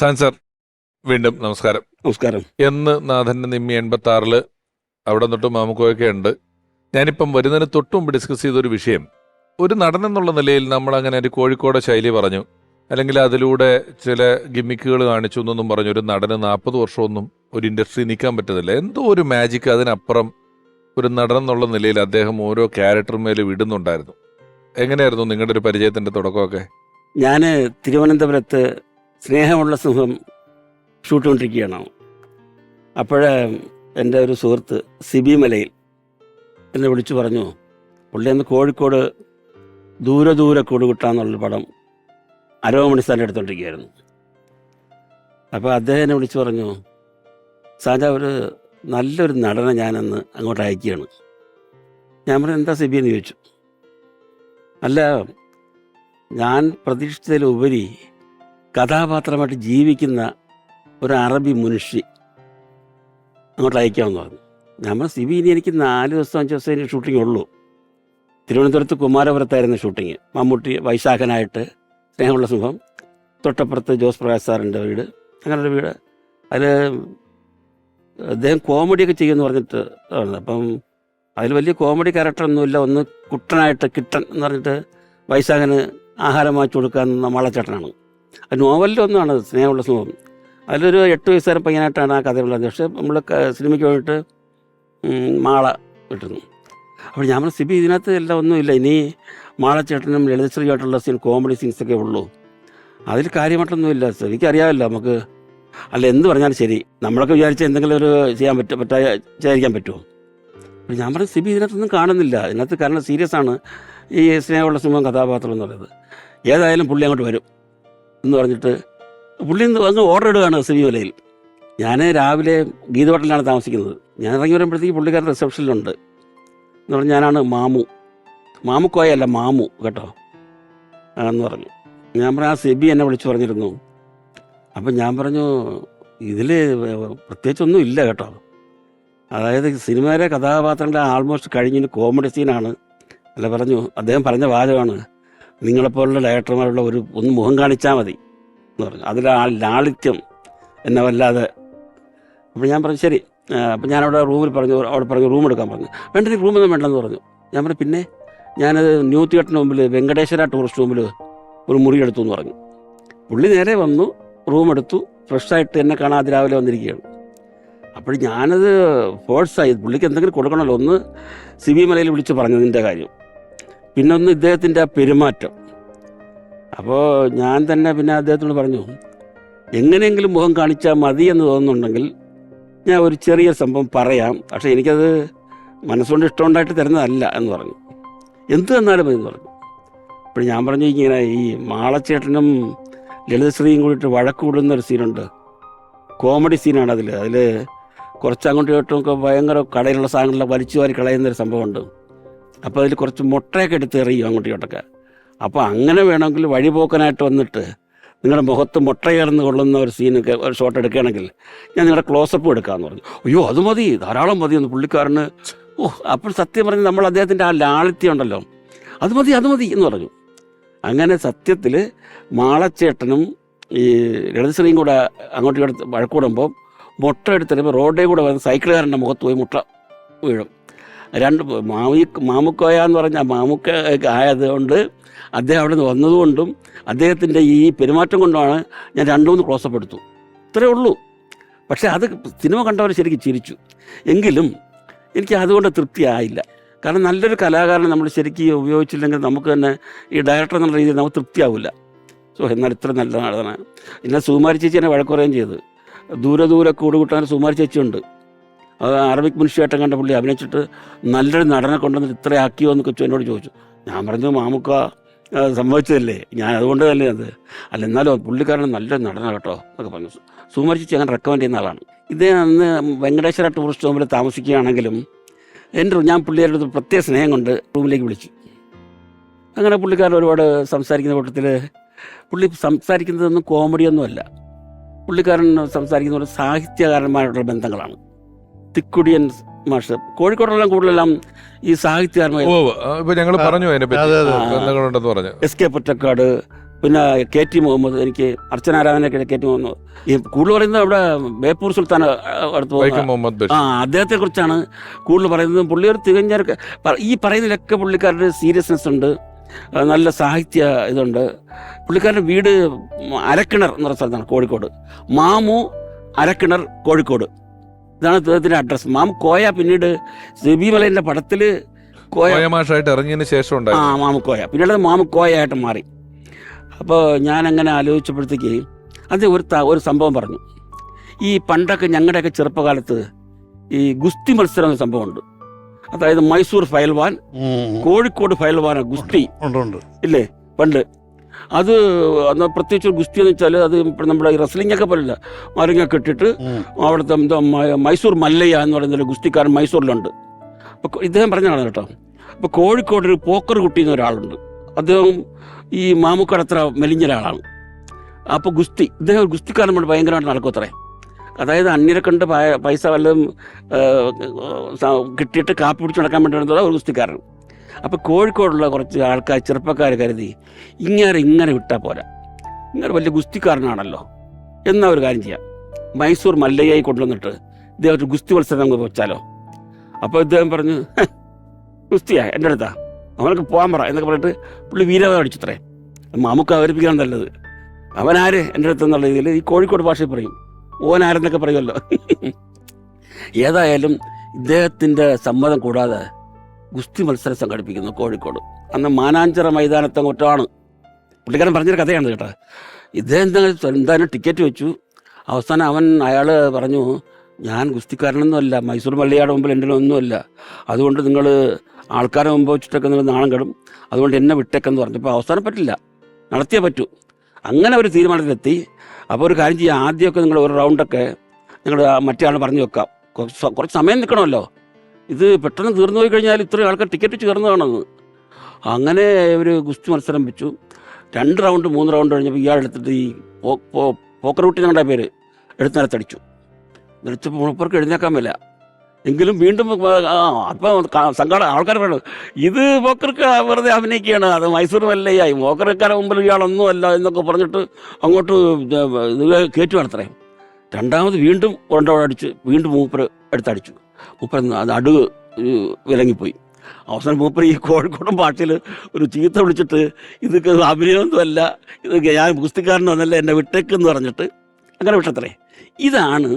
San sir വീണ്ടും നമസ്കാരം. നമസ്കാരം. എന്ന് നാഥന്റെ നിമ്മി എൺപത്തി ആറിൽ അവിടെ തൊട്ട് മാമുക്കോയൊക്കെ ഉണ്ട്. ഞാനിപ്പം വരുന്നതിന് തൊട്ട് ഡിസ്കസ് ചെയ്തൊരു വിഷയം. ഒരു നടൻ എന്നുള്ള നിലയിൽ നമ്മൾ അങ്ങനെ ഒരു കോഴിക്കോട് ശൈലി പറഞ്ഞു. അല്ലെങ്കിൽ അതിലൂടെ ചില ഗിമ്മിക്കുകൾ കാണിച്ചു എന്നൊന്നും പറഞ്ഞു. ഒരു നടന് നാൽപ്പത് വർഷമൊന്നും ഒരു ഇൻഡസ്ട്രി നിൽക്കാൻ പറ്റത്തില്ല. എന്തോ ഒരു മാജിക് അതിനപ്പുറം ഒരു നടൻ എന്നുള്ള നിലയിൽ അദ്ദേഹം ഓരോ ക്യാരക്ടർമേലും ഇടുന്നുണ്ടായിരുന്നു. എങ്ങനെയായിരുന്നു നിങ്ങളുടെ ഒരു പരിചയത്തിന്റെ തുടക്കമൊക്കെ? ഞാൻ തിരുവനന്തപുരത്ത് സ്നേഹമുള്ള സിംഹം ഷൂട്ട് അപ്പോൾ എന്റെ ഒരു സുഹൃത്ത് സിബി മലയിൽ എന്നെ വിളിച്ചു പറഞ്ഞു പുള്ളി അന്ന് കോഴിക്കോട് ദൂരെ ദൂരെ കൂടുകുട്ടാന്നുള്ളൊരു പടം അരവമണി സാറിന്റെ എടുത്തോണ്ടിരിക്കുകയായിരുന്നു അപ്പോൾ അദ്ദേഹം എന്നെ വിളിച്ചു പറഞ്ഞു സാജ ഒരു നല്ലൊരു നടനെ ഞാനന്ന് അങ്ങോട്ട് അയക്കുകയാണ്. ഞാൻ പറഞ്ഞു എന്താ സിബി? എന്ന് ചോദിച്ചു. അല്ല ഞാൻ പ്രതീക്ഷിച്ചതിലുപരി കഥാപാത്രമായിട്ട് ജീവിക്കുന്ന ഒരു അറബി മനുഷ്യ അങ്ങോട്ട് അയക്കാമെന്ന് പറഞ്ഞു. നമ്മൾ സിബി ഇനി എനിക്ക് നാല് ദിവസം അഞ്ച് ദിവസം ഇനി ഷൂട്ടിംഗ് ഉള്ളൂ. തിരുവനന്തപുരത്ത് കുമാരപുരത്തായിരുന്നു ഷൂട്ടിങ് മമ്മൂട്ടി വൈശാഖനായിട്ട് സ്നേഹമുള്ള സിംഹം തൊട്ടപ്പുറത്ത് ജോസ് പ്രകാശ് സാറിന്റെ വീട്. അങ്ങനെ ഒരു വീട്. അതിൽ അദ്ദേഹം കോമഡിയൊക്കെ ചെയ്യുമെന്ന് പറഞ്ഞിട്ട് ആണ്. അപ്പം അതിൽ വലിയ കോമഡി ക്യാരക്ടറൊന്നുമില്ല ഒന്ന് കുട്ടനായിട്ട് കിട്ടൻ എന്ന് പറഞ്ഞിട്ട് വൈശാഖന് ആഹാരം വാങ്ങിച്ചു കൊടുക്കാൻ മാളച്ചേട്ടനാണ് നോവലിലൊന്നാണ് സ്നേഹമുള്ള സ്വഭാവം അതിലൊരു എട്ട് വയസ്സുകാരൻ പയ്യനായിട്ടാണ് ആ കഥയുള്ളത് പക്ഷേ നമ്മൾ സിനിമയ്ക്ക് വേണ്ടിയിട്ട് മാള കിട്ടുന്നു അപ്പോൾ ഞാൻ പറഞ്ഞു, സിബി ഇതിനകത്ത് എല്ലാം ഒന്നുമില്ല ഇനി മാളച്ചേട്ടനും ലളിതശ്രീയായിട്ടുള്ള സീൻ കോമഡി സീൻസൊക്കെ ഉള്ളൂ. അതിൽ കാര്യമായിട്ടൊന്നുമില്ല എനിക്കറിയാമല്ലോ നമുക്ക്. അല്ല എന്ത് പറഞ്ഞാലും ശരി. നമ്മളൊക്കെ വിചാരിച്ച എന്തെങ്കിലും ഒരു ചെയ്യാൻ പറ്റും പറ്റാ ചെയ്യാതിരിക്കാൻ പറ്റുമോ? അപ്പോൾ ഞാൻ പറഞ്ഞു സിബി ഇതിനകത്തൊന്നും കാണുന്നില്ല. ഇതിനകത്ത് കാരണം സീരിയസ് ആണ് ഈ സ്നേഹമുള്ള സിംഹം കഥാപാത്രം എന്ന് പറയുന്നത്. ഏതായാലും പുള്ളി അങ്ങോട്ട് വരും. എന്ന് പറഞ്ഞിട്ട് പുള്ളി വന്ന് ഓർഡർ ഇടുകയാണ് സിനിമയിലയിൽ. ഞാൻ രാവിലെ ഗീത ഹോട്ടലിലാണ് താമസിക്കുന്നത്. ഞാൻ ഇറങ്ങി വരുമ്പോഴത്തേക്ക് പുള്ളിക്കാരൻ റിസപ്ഷനിലുണ്ട്. എന്ന് പറഞ്ഞ് ഞാനാണ് മാമു. മാമുക്കോയല്ല മാമു കേട്ടോ. എന്ന് പറഞ്ഞു. ഞാൻ പറഞ്ഞു ആ സെബി എന്നെ വിളിച്ചു പറഞ്ഞിരുന്നു. അപ്പം ഞാൻ പറഞ്ഞു ഇതിൽ പ്രത്യേകിച്ചൊന്നും ഇല്ല കേട്ടോ. അതായത് സിനിമയിലെ കഥാപാത്രങ്ങളുടെ ആൾമോസ്റ്റ് കഴിഞ്ഞിന് കോമഡി സീനാണ്. അല്ല പറഞ്ഞു അദ്ദേഹം പറഞ്ഞ വാചകമാണ്. നിങ്ങളെപ്പോലുള്ള ഡയറക്ടർമാരുള്ള ഒരു ഒന്ന് മുഖം കാണിച്ചാൽ മതി എന്ന് പറഞ്ഞു. അതിൽ ആ ലാളിത്യം എന്നെ വല്ലാതെ അപ്പോൾ ഞാൻ പറഞ്ഞു ശരി. അപ്പം ഞാനവിടെ റൂമിൽ പറഞ്ഞു അവിടെ പറഞ്ഞു റൂം എടുക്കാൻ പറഞ്ഞു. വേണ്ട നീ റൂമൊന്നും വേണ്ടെന്ന് പറഞ്ഞു. ഞാൻ പറഞ്ഞു പിന്നെ ഞാനത് ന്യൂ തിയേറ്ററിന് മുമ്പിൽ വെങ്കടേശ്വര ടൂറിസ്റ്റ് റൂമിൽ ഒരു മുറി എടുത്തു എന്ന് പറഞ്ഞു. പുള്ളി നേരെ വന്നു റൂം എടുത്തു ഫ്രഷായിട്ട് എന്നെ കാണാതെ രാവിലെ വന്നിരിക്കുകയാണ്. അപ്പോൾ ഞാനത് ഫോഴ്സായി പുള്ളിക്ക് എന്തെങ്കിലും കൊടുക്കണമല്ലോ ഒന്ന് സി ബി മലയിൽ വിളിച്ച് പറഞ്ഞതിന്റെ കാര്യം. പിന്നെ ഒന്ന് ഇദ്ദേഹത്തിന്റെ ആ പെരുമാറ്റം. അപ്പോൾ ഞാൻ തന്നെ പിന്നെ അദ്ദേഹത്തോട് പറഞ്ഞു എങ്ങനെയെങ്കിലും മുഖം കാണിച്ചാൽ മതി എന്ന് തോന്നുന്നുണ്ടെങ്കിൽ ഞാൻ ഒരു ചെറിയ സംഭവം പറയാം. പക്ഷേ എനിക്കത് മനസ്സുകൊണ്ട് ഇഷ്ടമുണ്ടായിട്ട് തരുന്നതല്ല എന്ന് പറഞ്ഞു. എന്ത് തന്നാലും മതി എന്ന് പറഞ്ഞു. അപ്പോൾ ഞാൻ പറഞ്ഞു ഇങ്ങനെ ഈ മാളച്ചേട്ടനും ലളിതശ്രീയും കൂടിയിട്ട് വഴക്ക് കൂടുന്ന ഒരു സീനുണ്ട്. കോമഡി സീനാണ് അതിൽ അതിൽ കുറച്ച് അങ്ങോട്ടും ഇങ്ങോട്ടും ഒക്കെ ഭയങ്കര കടയിലുള്ള സാധനങ്ങളെല്ലാം വലിച്ചു വാരി കളയുന്ന ഒരു സംഭവമുണ്ട്. അപ്പോൾ അതിൽ കുറച്ച് മുട്ടയൊക്കെ എടുത്ത് എറിയും അങ്ങോട്ടും ഇങ്ങോട്ടൊക്കെ അപ്പോൾ അങ്ങനെ വേണമെങ്കിൽ വഴിപോക്കനായിട്ട് വന്നിട്ട് നിങ്ങളുടെ മുഖത്ത് മുട്ടയേർന്ന് കൊള്ളുന്ന ഒരു സീനൊക്കെ ഒരു ഷോട്ട് എടുക്കുകയാണെങ്കിൽ ഞാൻ നിങ്ങളുടെ ക്ലോസപ്പ് എടുക്കാമെന്ന് പറഞ്ഞു. അയ്യോ അത് മതി ധാരാളം മതി എന്ന് പുള്ളിക്കാരന്. ഓ അപ്പോൾ സത്യം പറഞ്ഞ് നമ്മൾ അദ്ദേഹത്തിന്റെ ആ ലാളിത്യം ഉണ്ടല്ലോ. അത് മതി അത് മതി എന്ന് പറഞ്ഞു. അങ്ങനെ സത്യത്തിൽ മാളച്ചേട്ടനും ഈ ലളിതശ്രീയും കൂടെ അങ്ങോട്ടും ഇങ്ങോട്ട് വഴക്കൂടുമ്പോൾ മുട്ട എടുത്തിട്ട് റോഡേ കൂടെ വന്ന് സൈക്കിളുകാരന്റെ മുഖത്ത് പോയി മുട്ട വീഴും. രണ്ട് മാമി മാമുക്കോയ എന്ന് പറഞ്ഞാൽ മാമുക്ക ആയതുകൊണ്ട് അദ്ദേഹം അവിടെ നിന്ന് വന്നതുകൊണ്ടും അദ്ദേഹത്തിന്റെ ഈ പെരുമാറ്റം കൊണ്ടാണ് ഞാൻ രണ്ടു മൂന്ന് ക്ലോസപ്പ് എടുത്തു. ഇത്രയേ ഉള്ളൂ. പക്ഷേ അത് സിനിമ കണ്ടവർ ശരിക്കും ചിരിച്ചു. എങ്കിലും എനിക്ക് അതുകൊണ്ട് തൃപ്തിയായില്ല കാരണം നല്ലൊരു കലാകാരനെ നമ്മൾ ശരിക്കും ഉപയോഗിച്ചില്ലെങ്കിൽ നമുക്ക് തന്നെ ഈ ഡയറക്ടർ എന്നുള്ള രീതിയിൽ നമുക്ക് തൃപ്തിയാവില്ല സോ എന്നാൽ ഇത്ര നല്ല നടനാണ് എന്നാൽ സുമാരി ചേച്ചി എന്നെ വഴക്കുറയും ചെയ്ത്. ദൂരെ ദൂരെ കൂടുകൂട്ടാൻ സുമാരി ചേച്ചിയുണ്ട്. അറബിക് മുൻഷിയായിട്ടും കണ്ട പുള്ളി അഭിനയിച്ചിട്ട് നല്ലൊരു നടനെ കൊണ്ടുവന്നിട്ട് ഇത്ര ആക്കിയോ എന്ന് കൊച്ചു എന്നോട് ചോദിച്ചു. ഞാൻ പറഞ്ഞു മാമുക്ക സംഭവിച്ചതല്ലേ? ഞാൻ അതുകൊണ്ട് തന്നെ അത്. അല്ല എന്നാലും പുള്ളിക്കാരൻ നല്ലൊരു നടനാണ് കേട്ടോ എന്നൊക്കെ പറഞ്ഞു. സുകുമാരി ചേച്ചി അങ്ങനെ റെക്കമെൻഡ് ചെയ്യുന്ന ആളാണ്. ഇദ്ദേഹം അന്ന് വെങ്കടേശ്വര ടൂറിസ്റ്റ് ഹോമിൽ താമസിക്കുകയാണെങ്കിലും എന്റെ ഞാൻ പുള്ളിയുടെ അടുത്ത് പ്രത്യേക സ്നേഹം കൊണ്ട് റൂമിലേക്ക് വിളിച്ചു. അങ്ങനെ പുള്ളിക്കാരൻ ഒരുപാട് സംസാരിക്കുന്ന കൂട്ടത്തിൽ പുള്ളി സംസാരിക്കുന്നതൊന്നും കോമഡിയൊന്നുമല്ല പുള്ളിക്കാരൻ സംസാരിക്കുന്ന സാഹിത്യകാരന്മാരുടെ ബന്ധങ്ങളാണ്. തിക്കുടിയൻ മാഷ്. കോഴിക്കോടെല്ലാം കൂടുതലെല്ലാം ഈ സാഹിത്യകാരന്മാർ ഓ ഇപ്പൊ ഞങ്ങൾ പറഞ്ഞു പറഞ്ഞു. എസ് കെ പൊറ്റക്കാട് പിന്നെ കെ ടി മുഹമ്മദ് എനിക്ക് അർച്ചനാരാധനയൊക്കെ കെ ടി മുഹമ്മദ്. ഈ കൂടുതൽ പറയുന്നത് അവിടെ ബേപ്പൂർ സുൽത്താൻ അടുത്ത് വൈക്കം മുഹമ്മദ് ആ ബഷീർ. അദ്ദേഹത്തെ കുറിച്ചാണ് കൂടുതൽ പറയുന്നത്. പുള്ളി ഒരു തികഞ്ഞ ഈ പറയുന്നതിലൊക്കെ പുള്ളിക്കാരുടെ സീരിയസ്നെസ് ഉണ്ട്. നല്ല സാഹിത്യ ഇതുണ്ട്. പുള്ളിക്കാരുടെ വീട് അരക്കിണർ എന്ന് പറഞ്ഞ സ്ഥലത്താണ് കോഴിക്കോട്. മാമു അരക്കിണർ കോഴിക്കോട്. ഇതാണ് അദ്ദേഹത്തിന്റെ അഡ്രസ്സ് മാം കോയ പിന്നീട് സിബി മലയുടെ പടത്തിൽ കോയ കോയമാഷായിട്ട് ഇറങ്ങിയതിന് ശേഷം ആ ഉണ്ടായിരുന്നു കോയ. പിന്നീട് അത് മാമുക്കോയായിട്ട് മാറി. അപ്പോൾ ഞാൻ അങ്ങനെ ആലോചിച്ചപ്പോഴത്തേക്ക് അത് ഒരു ത- ഒരു സംഭവം പറഞ്ഞു. ഈ പണ്ടൊക്കെ ഞങ്ങളുടെയൊക്കെ ചെറുപ്പകാലത്ത് ഈ ഗുസ്തി മത്സരം എന്ന സംഭവമുണ്ട്. അതായത് മൈസൂർ ഫയൽവാൻ. കോഴിക്കോട് ഫയൽവാൻ ഗുസ്തി. ഇല്ലേ? പണ്ട്. അത് പ്രത്യേകിച്ച് ഒരു ഗുസ്തി എന്ന് വെച്ചാൽ അത് നമ്മുടെ ഈ റെസ്ലിംഗ് ഒക്കെ പോലില്ല മരങ്ങൊക്കെ ഇട്ടിട്ട്. അവിടുത്തെ എന്താ മൈസൂർ മല്ലയ്യ എന്ന് പറയുന്ന ഒരു ഗുസ്തിക്കാരൻ മൈസൂരിലുണ്ട്. അപ്പോൾ ഇദ്ദേഹം പറഞ്ഞതാണ് കേട്ടോ. അപ്പോൾ കോഴിക്കോട് ഒരു പോക്കർ കുട്ടി എന്ന ഒരാളുണ്ട്. അദ്ദേഹം ഈ മാമുക്കടത്ര മെലിഞ്ഞ ഒരാളാണ്. അപ്പോൾ ഗുസ്തി ഇദ്ദേഹം ഒരു ഗുസ്തിക്കാരൻ നമ്മൾ ഭയങ്കരമായിട്ട് നടക്കത്രേ അതായത് അന്യരെ കണ്ട് പൈസ വല്ലതും കിട്ടിയിട്ട് കാപ്പി പിടിച്ച് നടക്കാൻ വേണ്ടി ഒരു ഗുസ്തിക്കാരൻ. അപ്പോൾ കോഴിക്കോടുള്ള കുറച്ച് ആൾക്കാർ ചെറുപ്പക്കാർ കരുതി ഇങ്ങനെ ഇങ്ങനെ വിട്ടാൽ പോരാ. ഇങ്ങനെ വലിയ ഗുസ്തിക്കാരനാണല്ലോ. എന്നാ ഒരു കാര്യം ചെയ്യാം. മൈസൂർ മല്ലയ്യായി കൊണ്ടുവന്നിട്ട് ഒരു ഗുസ്തി മത്സരം നമുക്ക് വെച്ചാലോ? അപ്പോൾ ഇദ്ദേഹം പറഞ്ഞു ഗുസ്തിയാ എന്റെ അടുത്താ. അവനക്ക് പോകാൻ പറ എന്നൊക്കെ പറഞ്ഞിട്ട് പുള്ളി വീരവ അടിച്ചത്രേ. നമുക്ക് അവരിപ്പിക്കാൻ നല്ലത്. അവനാര് എന്റെ അടുത്ത് എന്നുള്ള രീതിയിൽ ഈ കോഴിക്കോട് ഭാഷയിൽ പറയും. ഓനാരെന്നൊക്കെ പറയുമല്ലോ. ഏതായാലും ഇദ്ദേഹത്തിന്റെ സമ്മതം കൂടാതെ ഗുസ്തി മത്സരം സംഘടിപ്പിക്കുന്നു കോഴിക്കോട്. അന്ന് മാനാഞ്ചിറ മൈതാനത്തെ ഒറ്റാണ് പുള്ളിക്കാരൻ പറഞ്ഞൊരു കഥയാണ് കേട്ടോ. ഇദ്ദേഹം എന്താ- എന്തായാലും ടിക്കറ്റ് വെച്ചു. അവസാനം അവൻ അയാൾ പറഞ്ഞു ഞാൻ ഗുസ്തിക്കാരനൊന്നുമല്ല മൈസൂർ പള്ളിയുടെ മുമ്പിൽ എന്റെ ഒന്നുമല്ല. അതുകൊണ്ട് നിങ്ങൾ ആൾക്കാരെ മുമ്പ് വെച്ചിട്ടൊക്കെ നിങ്ങൾ നാണം കെടും. അതുകൊണ്ട് എന്നെ വിട്ടേക്കെന്ന് പറഞ്ഞപ്പോൾ അവസാനം പറ്റില്ല. നടത്തിയേ പറ്റൂ. അങ്ങനെ ഒരു തീരുമാനത്തിലെത്തി. അപ്പോൾ ഒരു കാര്യം ചെയ്യാം. ആദ്യമൊക്കെ നിങ്ങൾ ഒരു റൗണ്ടൊക്കെ നിങ്ങൾ മറ്റേ ആൾ പറഞ്ഞു വെക്കാം. കുറച്ച് സമയം നിൽക്കണമല്ലോ. ഇത് പെട്ടെന്ന് തീർന്നു പോയി കഴിഞ്ഞാൽ ഇത്രയും ആൾക്കാർ ടിക്കറ്റ് ചേർന്നതാണെന്ന് അങ്ങനെ ഒരു ഗുസ്തി മത്സരം വെച്ചു. രണ്ട് റൗണ്ട് മൂന്ന് റൗണ്ട് കഴിഞ്ഞപ്പോൾ ഇയാൾ എടുത്തിട്ട് ഈ പോക്കർ കുട്ടി ഞങ്ങളുടെ പേര് എടുത്തിനകത്തടിച്ചു. നിലച്ചപ്പോൾ മൂപ്പർക്ക് എഴുന്നേക്കാൻ മേല. എങ്കിലും വീണ്ടും അപ്പം സംഘാട ആൾക്കാർ വേണം ഇത് പോക്കർക്ക് വെറുതെ അഭിനയിക്കുകയാണ്. അത് മൈസൂർ ഈ പോക്കർക്കാരെ മുമ്പിൽ ഇയാളൊന്നും അല്ല എന്നൊക്കെ പറഞ്ഞിട്ട് അങ്ങോട്ട് ഇത് കയറ്റി രണ്ടാമത് വീണ്ടും രണ്ടോടെ അടിച്ച് വീണ്ടും മൂപ്പർ എടുത്തടിച്ചു. മൂപ്പർ നടു വിലങ്ങിപ്പോയി. അവസാനം മൂപ്പർ ഈ കോഴിക്കോടൻ ഭാഷയിൽ ഒരു ചീത്ത വിളിച്ചിട്ട് ഇതൊക്കെ അഭിനയമൊന്നുമല്ല ഇത് ഞാൻ പുസ്തകാരനൊന്നല്ല എന്നെ വിട്ടേക്കെന്ന് പറഞ്ഞിട്ട് അങ്ങനെ വിട്ടത്രേ. ഇതാണ്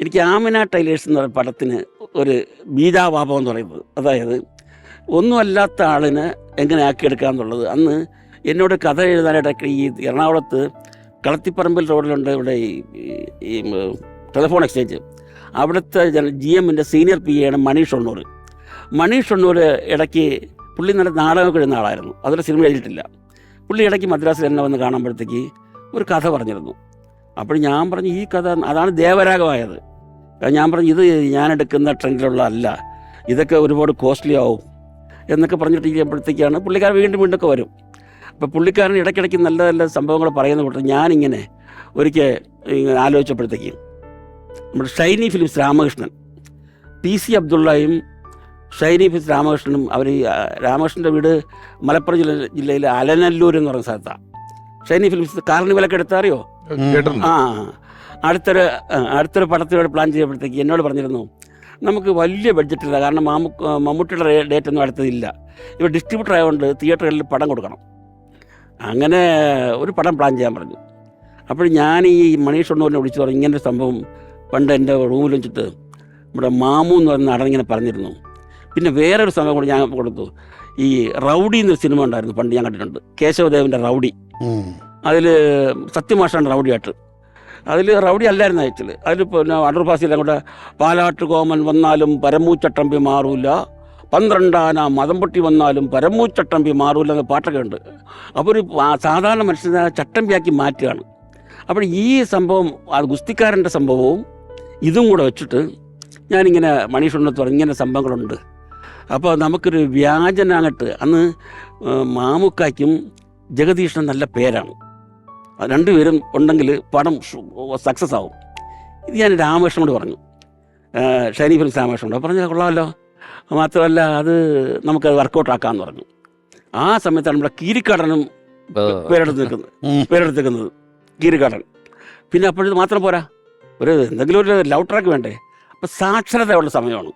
എനിക്ക് ആമിന ടൈലേഴ്സ് എന്ന് പറയുന്ന പടത്തിന് ഒരു ബീജാപാപം എന്ന് പറയുന്നത്. അതായത് ഒന്നുമല്ലാത്ത ആളിനെ എങ്ങനെ ആക്കിയെടുക്കുക എന്നുള്ളത് അന്ന് എന്നോട് കഥ എഴുതാനായിട്ടൊക്കെ ഈ എറണാകുളത്ത് കളത്തിപ്പറമ്പിൽ റോഡിലുണ്ട് ഇവിടെ ഈ ടെലിഫോൺ എക്സ്ചേഞ്ച്. അവിടുത്തെ ജി എമ്മിന്റെ സീനിയർ പി എയാണ് മണീഷ് ഷൊണ്ണൂർ മണീഷ് ഷൊണ്ണൂർ ഇടയ്ക്ക് പുള്ളി നല്ല നാടകമൊക്കെ എഴുതുന്ന ആളായിരുന്നു. അതൊരു സിനിമ എഴുതിയിട്ടില്ല പുള്ളി ഇടയ്ക്ക് മദ്രാസിൽ എന്നെ വന്ന് കാണുമ്പോഴത്തേക്ക് ഒരു കഥ പറഞ്ഞിരുന്നു. അപ്പോൾ ഞാൻ പറഞ്ഞു ഈ കഥ അതാണ് ദേവരാഗമായത്. ഞാൻ പറഞ്ഞു ഇത് ഞാൻ എടുക്കുന്ന ട്രെൻഡിലുള്ള അല്ല ഇതൊക്കെ ഒരുപാട് കോസ്റ്റ്ലി ആവും. എന്നൊക്കെ പറഞ്ഞിട്ട് ഇരിക്കുമ്പോഴത്തേക്കാണ് പുള്ളിക്കാരൻ വീണ്ടും വീണ്ടും ഒക്കെ വരും. അപ്പോൾ പുള്ളിക്കാരൻ ഇടയ്ക്കിടയ്ക്ക് നല്ല നല്ല സംഭവങ്ങൾ പറയുന്ന കൂട്ടർ ഞാനിങ്ങനെ ഒരിക്കൽ ആലോചിച്ചപ്പോഴത്തേക്ക് നമ്മുടെ Shiny films Ramakrishnan. P C അബ്ദുള്ളയും Shiny films രാമകൃഷ്ണനും അവർ രാമകൃഷ്ണന്റെ വീട് മലപ്പുറം ജില്ല ജില്ലയിലെ അലനല്ലൂർ എന്ന് പറയുന്ന സ്ഥലത്താണ് ഷൈനി ഫിലിംസ് കാർണിവലൊക്കെ വിലക്ക് എടുത്താറിയോ ആ അടുത്തൊരു അടുത്തൊരു പടത്തിനോട് പ്ലാൻ ചെയ്യുമ്പോഴത്തേക്ക് എന്നോട് പറഞ്ഞിരുന്നു നമുക്ക് വലിയ ബഡ്ജറ്റില്ല കാരണം മാമു മമ്മൂട്ടിയുടെ ഡേറ്റ് ഒന്നും അടുത്തതില്ല. ഇവർ ഡിസ്ട്രിബ്യൂട്ടർ ആയതുകൊണ്ട് തിയേറ്ററുകളിൽ പടം കൊടുക്കണം. അങ്ങനെ ഒരു പടം പ്ലാൻ ചെയ്യാൻ പറഞ്ഞു. അപ്പോൾ ഞാൻ ഈ മണീഷ് ഷൊണ്ണൂരിനെ വിളിച്ചു പറഞ്ഞു ഇങ്ങനൊരു സംഭവം പണ്ട് എന്റെ റൂമിൽ വെച്ചിട്ട് നമ്മുടെ മാമു എന്ന് പറയുന്ന നടൻ ഇങ്ങനെ പറഞ്ഞിരുന്നു. പിന്നെ വേറൊരു സംഭവം കൂടി ഞാൻ കൊടുത്തു. ഈ റൗഡി എന്നൊരു സിനിമ ഉണ്ടായിരുന്നു പണ്ട് ഞാൻ കണ്ടിട്ടുണ്ട്. കേശവദേവന്റെ റൗഡി. അതിൽ സത്യമാഷാണ് റൗഡിയായിട്ട് അതിൽ റൗഡി അല്ലായിരുന്നു അയച്ചത് അതിൽ പിന്നെ അടർഭാസിയിലെ കൂടെ പാലാട്ട് കോമൻ വന്നാലും പരമൂച്ചട്ടമ്പി മാറൂല. പന്ത്രണ്ടാന മതം പൊട്ടി വന്നാലും പരമൂച്ചട്ടമ്പി മാറൂല എന്ന പാട്ടൊക്കെ ഉണ്ട്. അപ്പോൾ ഒരു സാധാരണ മനുഷ്യനെ ചട്ടമ്പിയാക്കി മാറ്റുകയാണ്. അപ്പോൾ ഈ സംഭവം ആ ഗുസ്തിക്കാരന്റെ സംഭവവും ഇതും കൂടെ വെച്ചിട്ട് ഞാനിങ്ങനെ മണീഷുണ്ടെന്ന് പറഞ്ഞു ഇങ്ങനെ സംഭവങ്ങളുണ്ട്. അപ്പോൾ നമുക്കൊരു വ്യാജനാകട്ട് അന്ന് മാമുക്കാക്കും മാമുക്കായ്ക്കും ജഗദീഷിനും നല്ല പേരാണ്. രണ്ടുപേരും ഉണ്ടെങ്കിൽ പടം സക്സസ് ആവും. ഇത് ഞാൻ രാമകൃഷ്ണനോട് പറഞ്ഞു. ഷൈനി ഫിലിംസ് രാമകൃഷ്ണനോട് പറഞ്ഞാൽ കൊള്ളാമല്ലോ. മാത്രമല്ല അത് നമുക്ക് വർക്കൗട്ട് ആക്കാമെന്ന് പറഞ്ഞു. ആ സമയത്താണ് നമ്മുടെ കീരിക്കാടനും പേരെടുത്ത് നിൽക്കുന്നത്. പേരെടുത്ത് നിൽക്കുന്നത്. കീരിക്കാടൻ. പിന്നെ അപ്പോഴത് മാത്രം പോരാ. ഒരു എന്തെങ്കിലും ഒരു ലവ് ട്രാക്ക് വേണ്ടേ? അപ്പം സാക്ഷരതയുള്ള സമയമാണ്.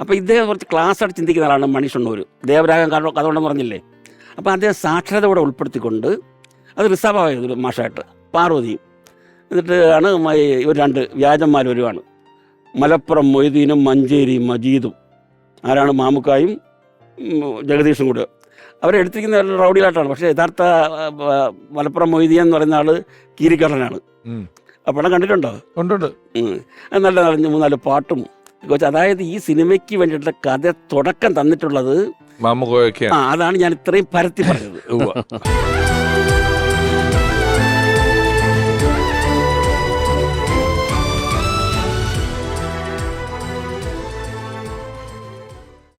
അപ്പോൾ ഇദ്ദേഹം കുറച്ച് ക്ലാസ് ആയിട്ട് ചിന്തിക്കുന്ന ആളാണ് മണിഷണ്ണൂർ ദേവരാഗം കഥ ഉണ്ടെന്ന് പറഞ്ഞില്ലേ? അപ്പോൾ അദ്ദേഹം സാക്ഷരത കൂടെ ഉൾപ്പെടുത്തിക്കൊണ്ട് അത് റിസർവായത് ഒരു മാഷായിട്ട് പാർവതിയും. എന്നിട്ട് ആണ് ഇവർ രണ്ട് വ്യാജന്മാർ വരുവാണ്. മലപ്പുറം മൊയ്തീനും മഞ്ചേരി മജീദും. ആരാണ്? മാമുക്കായും ജഗദീഷും കൂടെ. അവരെ എടുത്തിരിക്കുന്ന ഒരു റൗഡികളായിട്ടാണ്. പക്ഷേ യഥാർത്ഥ മലപ്പുറം മൊയ്തീൻ എന്ന് പറയുന്ന ആൾ കീരിക്കടനാണ്. ആ പടം കണ്ടിട്ടുണ്ടോ? ഉണ്ടുണ്ട് നല്ല നല്ല മൂന്നാൽ പാട്ടും. അതായത് ഈ സിനിമയ്ക്ക് വേണ്ടിയിട്ടുള്ള കഥ തുടക്കം തന്നിട്ടുള്ളത് ആ അതാണ് ഞാൻ ഇത്രയും പരത്തി പറഞ്ഞത്.